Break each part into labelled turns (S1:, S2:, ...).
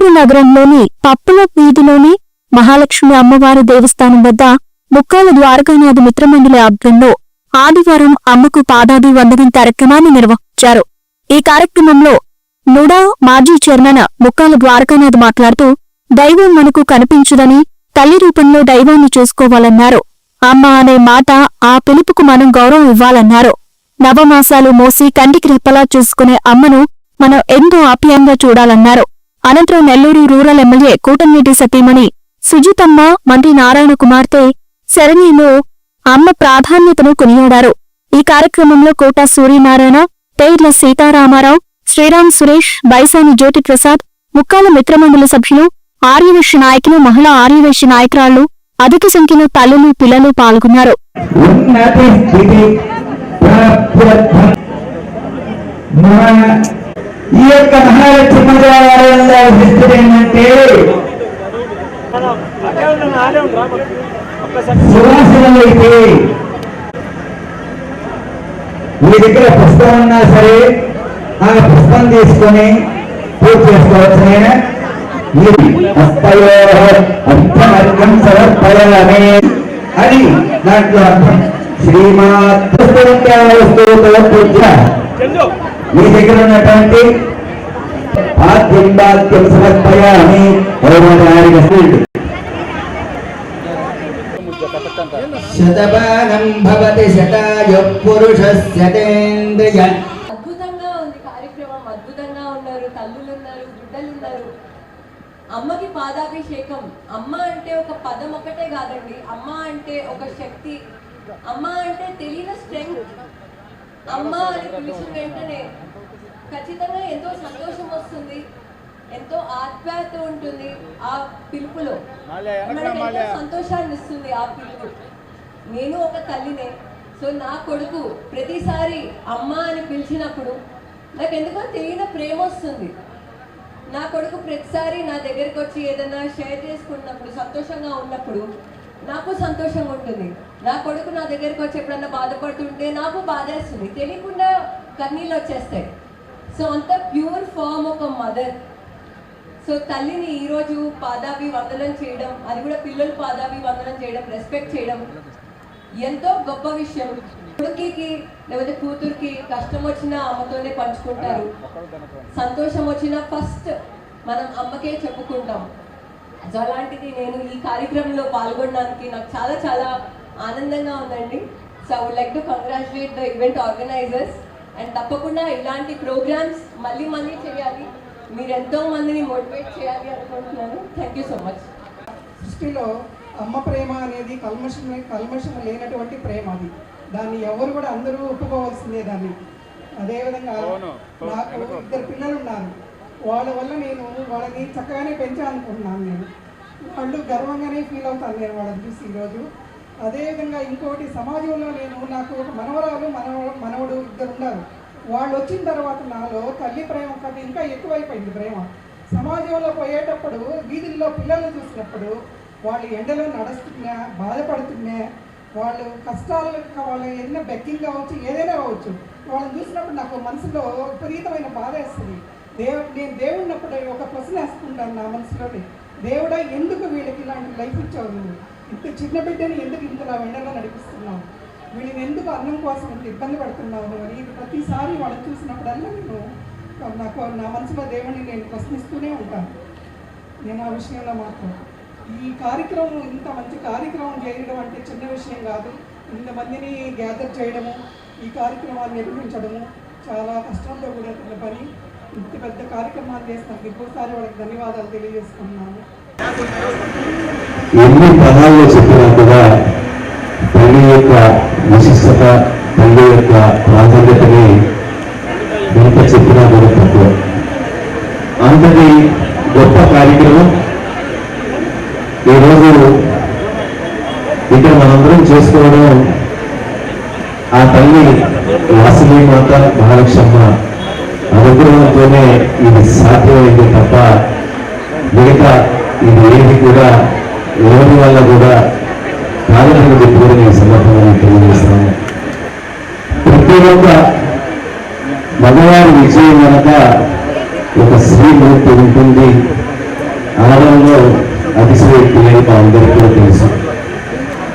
S1: నెల్లూరు నగరంలోని పప్పుల వీధిలోని మహాలక్ష్మి అమ్మవారి దేవస్థానం వద్ద ముక్కాల ద్వారకానాథ మిత్రమండలి ఆధ్వర్యంలో ఆదివారం అమ్మకు పాదాది వందనం కార్యక్రమాన్ని నిర్వహించారు. ఈ కార్యక్రమంలో నుడా మాజీ చైర్మన్ ముక్కాల ద్వారకానాథ్ మాట్లాడుతూ దైవం మనకు కనిపించదని తల్లి రూపంలో దైవాన్ని చూసుకోవాలన్నారు. అమ్మ అనే మాట ఆ పిలుపుకు మనం గౌరవం ఇవ్వాలన్నారు. నవమాసాలు మోసి కంటికి రెప్పలా చూసుకునే అమ్మను మనం ఎంతో ఆప్యాయంగా చూడాలన్నారు. అనంతరం నెల్లూరు రూరల్ ఎమ్మెల్యే కూటమిటి సతీమణి సుజితమ్మ మంత్రి నారాయణ కుమార్తె శరణిలో అమ్మ ప్రాధాన్యతను కొనియాడారు. ఈ కార్యక్రమంలో కోట సూర్యనారాయణ టైర్ల సీతారామారావు శ్రీరామ్ సురేష్ బైసాని జ్యోతి ప్రసాద్ ముక్కాల మిత్రమండలి సభ్యులు ఆర్యవేశ నాయకులు మహిళా ఆర్యవేశ నాయకురాళ్ళు అధిక సంఖ్యలో తల్లులు పిల్లలు పాల్గొన్నారు.
S2: మన ఈ యొక్క మహాలక్ష్మి దేవాలయంలో విశిష్టత ఏంటంటే సువాసనలు అయితే మీ దగ్గర పుష్పం ఉన్నా సరే ఆ పుష్పం తీసుకొని పూజ చేసుకోవచ్చు నేను హస్తయో అర్థమర్గం అని దాంట్లో అర్థం. శ్రీమాత్ వస్తువుంటే పూజ. మీ దగ్గర ఉన్నటువంటి ఆద్యం బాధ్యం సమర్పయామి శతమానం భవతి శతాయ పురుషస్య తేంద్రియ.
S3: అద్భుతంగా ఉంది కార్యక్రమం అద్భుతంగా ఉన్నారు తల్లులు ఉన్నారు బిడ్డలు ఉన్నారు అమ్మకి పాదాభిషేకం. అమ్మ అంటే ఒక పదం ఒకటే కాదండి. అమ్మ అంటే ఒక శక్తి. అమ్మ అంటే తెలియని స్ట్రెంగ్త్ అమ్మ అని పిలిచిన వెంటనే. ఖచ్చితంగా ఎంతో సంతోషం వస్తుంది. ఎంతో ఆత్మీయత ఉంటుంది ఆ పిలుపులో. మనకి సంతోషాన్ని ఇస్తుంది ఆ పిలుపు. నేను ఒక తల్లినే. సో నా కొడుకు ప్రతిసారి అమ్మ అని పిలిచినప్పుడు నాకు ఎందుకో తెలియని ప్రేమ వస్తుంది. నా కొడుకు ప్రతిసారి నా దగ్గరికి వచ్చి ఏదైనా షేర్ చేసుకున్నప్పుడు సంతోషంగా ఉన్నప్పుడు నాకు సంతోషంగా ఉంటుంది. నా కొడుకు నా దగ్గరికి వచ్చి ఎప్పుడన్నా బాధపడుతుంటే నాకు బాధేస్తుంది. తెలియకుండా కన్నీళ్ళు వచ్చేస్తాయి. సో అంత ప్యూర్ ఫామ్ ఒక మదర్. సో తల్లిని ఈరోజు పాదాభి వందనం చేయడం అది కూడా పిల్లలు పాదాభి వందనం చేయడం రెస్పెక్ట్ చేయడం ఎంతో గొప్ప విషయం. కొడుకుకి లేకపోతే కూతురికి కష్టం వచ్చినా అమ్మతోనే పంచుకుంటారు. సంతోషం వచ్చినా ఫస్ట్ మనం అమ్మకే చెప్పుకుంటాం. అలాంటిది నేను ఈ కార్యక్రమంలో పాల్గొనడానికి నాకు చాలా చాలా ఆనందంగా ఉందండి. So I would like to congratulate the event organisers and తప్పకుండా ఇలాంటి ప్రోగ్రామ్స్ మళ్ళీ మళ్ళీ చేయాలి. మీరు ఎంతో మందిని మోటివేట్ చేయాలి అనుకుంటున్నాను. థ్యాంక్ యూ సో మచ్
S4: సృష్టిలో అమ్మ ప్రేమ అనేది కల్మషం కల్మషం లేనటువంటి ప్రేమ అది. దాన్ని ఎవరు కూడా అందరూ ఒప్పుకోవాల్సిందే దాన్ని. అదేవిధంగా నాకు ఇద్దరు పిల్లలు ఉన్నారు వాళ్ళ వల్ల నేను వాళ్ళని చక్కగానే పెంచాలనుకుంటున్నాను నేను. వాళ్ళు గర్వంగానే ఫీల్ అవుతాను నేను వాళ్ళని చూసి ఈరోజు. అదేవిధంగా ఇంకోటి సమాజంలో నేను నాకు ఒక మనవరాలు మనవ మనవడు ఇద్దరు ఉన్నారు. వాళ్ళు వచ్చిన తర్వాత నాలో తల్లి ప్రేమ కంటే ఇంకా ఎక్కువైపోయింది ప్రేమ. సమాజంలో పోయేటప్పుడు వీధుల్లో పిల్లలు చూసినప్పుడు వాళ్ళు ఎండలో నడుస్తున్నా బాధపడుతున్నా వాళ్ళు కష్టాలు వాళ్ళు ఏదైనా బెక్కింగ్ కావచ్చు ఏదైనా కావచ్చు. వాళ్ళని చూసినప్పుడు నాకు మనసులో విపరీతమైన బాధ వేస్తుంది. దేవుడు నేను దేవుడినప్పుడు ఒక ప్రశ్న వేసుకుంటాను నా మనసులోనే. దేవుడా ఎందుకు వీళ్ళకి ఇలాంటి లైఫ్ ఇచ్చావు నువ్వు? ఇంత చిన్న బిడ్డని ఎందుకు ఇంతలా వెండలో నడిపిస్తున్నావు? వీళ్ళని ఎందుకు అన్నం కోసం ఇంత ఇబ్బంది పడుతున్నావు అని ఇది ప్రతిసారి వాళ్ళని చూసినప్పుడల్లా నేను నాకు నా మనసులో దేవుడిని నేను ప్రశ్నిస్తూనే ఉంటాను. నేను ఆ విషయంలో మాత్రం. ఈ కార్యక్రమం ఇంత మంచి కార్యక్రమం చేయడం అంటే చిన్న విషయం కాదు. ఇంతమందిని గ్యాదర్ చేయడము ఈ కార్యక్రమాన్ని నిర్వహించడము చాలా కష్టంతో కూడా పని. ఇంత పెద్ద కార్యక్రమాలు చేసినందుకు ఇంకోసారి వాళ్ళకి ధన్యవాదాలు తెలియజేసుకున్నాను
S2: ఎన్ని పదాల్లో చెప్పినట్టుగా తల్లి యొక్క విశిష్టత తల్లి యొక్క ప్రాధాన్యతని ఎంత చెప్పినా కూడా తక్కువ. అంతటి గొప్ప కార్యక్రమం ఈరోజు ఇక్కడ మనందరం చేసుకోవడం ఆ తల్లి వాసవి మాత మహాలక్ష్మ ఉంటేనే ఇది సాధ్యమైంది తప్ప మిగతా ఇది ఏది కూడా ఎవరి వల్ల కూడా కాదని కూడా నేను సందర్భంగా తెలియజేస్తాను. ప్రతి ఒక్క మగవారి విజయం వెనక ఒక స్త్రీ మూర్తి ఉంటుంది అనడంలో అతిశయోక్తి లేదు మా అందరికీ కూడా తెలుసు.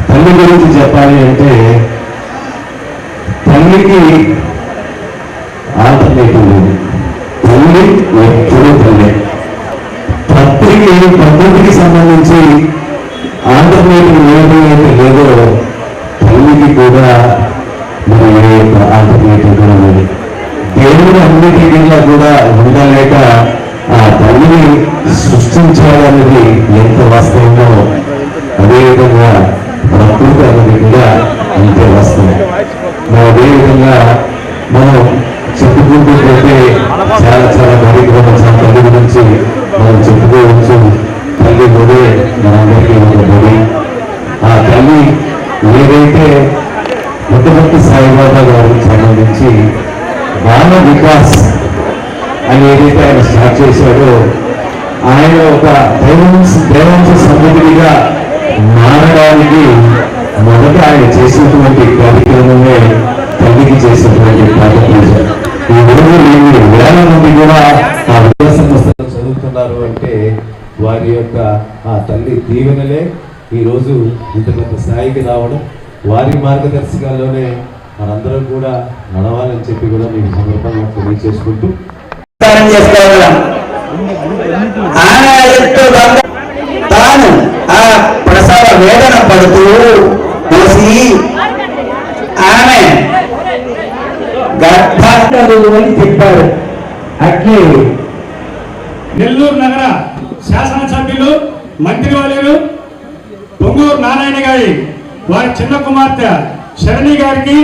S2: తల్లి గురించి చెప్పాలి అంటే తల్లికి ఆల్టర్నేటివ్ లేదు. ఎప్పుడూ తల్లి పత్రికి పద్ధతికి సంబంధించి ఆంధ్రప్రదేశ్ ఏదైతే లేదో తల్లికి కూడా మరి ఏ యొక్క ఆంధ్రప్రదేశ్ కూడా లేదు దేవుడు కూడా ఉండలేక ఆ తల్లిని సృష్టించాలన్నది ఎంత వాస్తవమో అదేవిధంగా ప్రకృతి అన్నది కూడా అంతే వాస్తవం. మరి అదేవిధంగా చాలా చాలా కార్యక్రమం తల్లి గురించి మనం చెప్పుకోవచ్చు. తల్లి గురే మనందరికీ ఒక గురి. ఆ తల్లి ఏదైతే ముఖ్యమంత్రి సాయిబాబా గారికి సంబంధించి బాల వికాస్ అని ఏదైతే ఆయన స్టార్ట్ చేశాడో ఆయన ఒక దైవంశ దైవంశ సముద్రిగా మారడానికి మొదట ఆయన చేసినటువంటి కార్యక్రమమే తల్లికి చేసినటువంటి పాత్ర పూజ ఈ రోజు ఎన్ని వేల మంది కూడా ఆ విద్యా చదువుతున్నారు అంటే వారి యొక్క ఆ తల్లి దీవెనలే ఈరోజు ఇంత పెద్ద స్థాయికి రావడం. వారి మార్గదర్శకాల్లోనే మనందరం కూడా నడవాలని చెప్పి కూడా మీకు సందర్భంగా
S5: తెలియచేసుకుంటూ తాను ఆ ప్రసవ వేదన పడుతూ ఆమె గర్భాలు అని చెప్పారు అట్లే
S6: నెల్లూరు నగర శాసనసభ్యులు మంత్రివర్యులు పొంగూరు నారాయణ గారి వారి చిన్న కుమార్తె శరణి గారికి